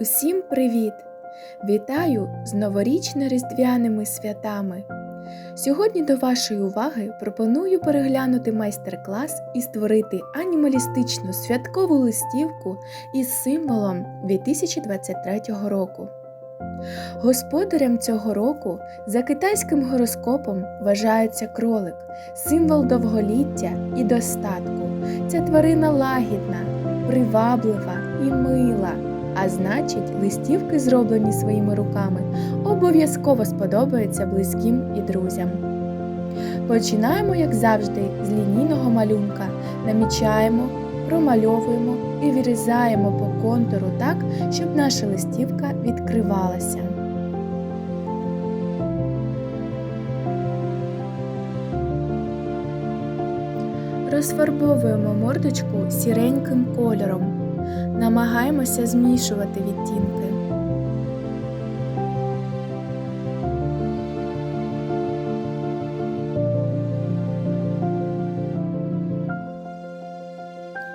Усім привіт! Вітаю з новорічно-різдвяними святами. Сьогодні до вашої уваги пропоную переглянути майстер-клас і створити анімалістичну святкову листівку із символом 2023 року. Господарем цього року за китайським гороскопом вважається кролик, символ довголіття і достатку. Ця тварина лагідна, приваблива і мила. А значить, листівки, зроблені своїми руками, обов'язково сподобаються близьким і друзям. Починаємо, як завжди, з лінійного малюнка, намічаємо, промальовуємо і вирізаємо по контуру так, щоб наша листівка відкривалася. Розфарбовуємо мордочку сіреньким кольором. Намагаємося змішувати відтінки.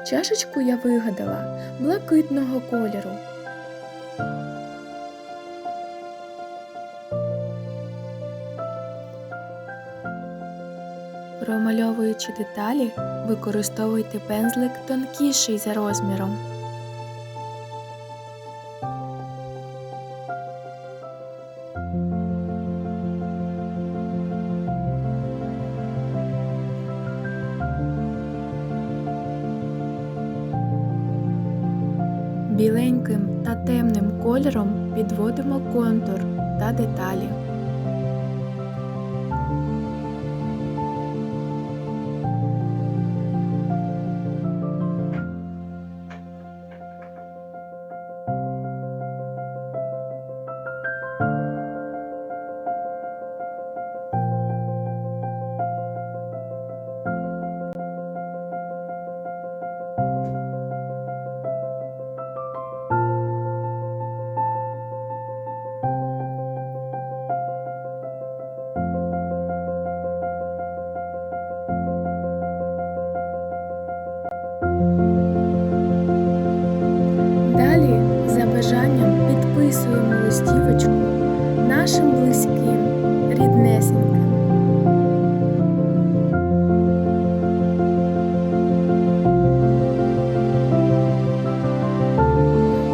Чашечку я вигадала блакитного кольору. Промальовуючи деталі, використовуйте пензлик тонкіший за розміром. Біленьким та темним кольором підводимо контур та деталі. Листівочку нашим близьким, ріднесеньким.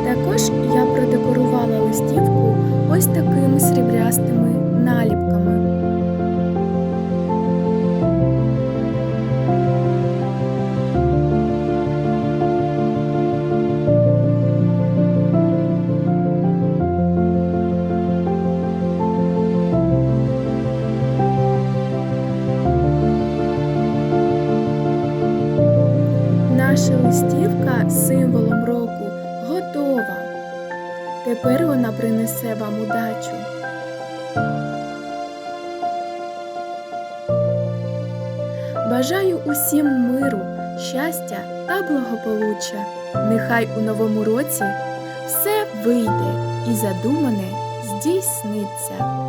Також я продекорувала листівку ось такими листівка символом року готова. Тепер вона принесе вам удачу. Бажаю усім миру, щастя та благополуччя. Нехай у новому році все вийде і задумане здійсниться.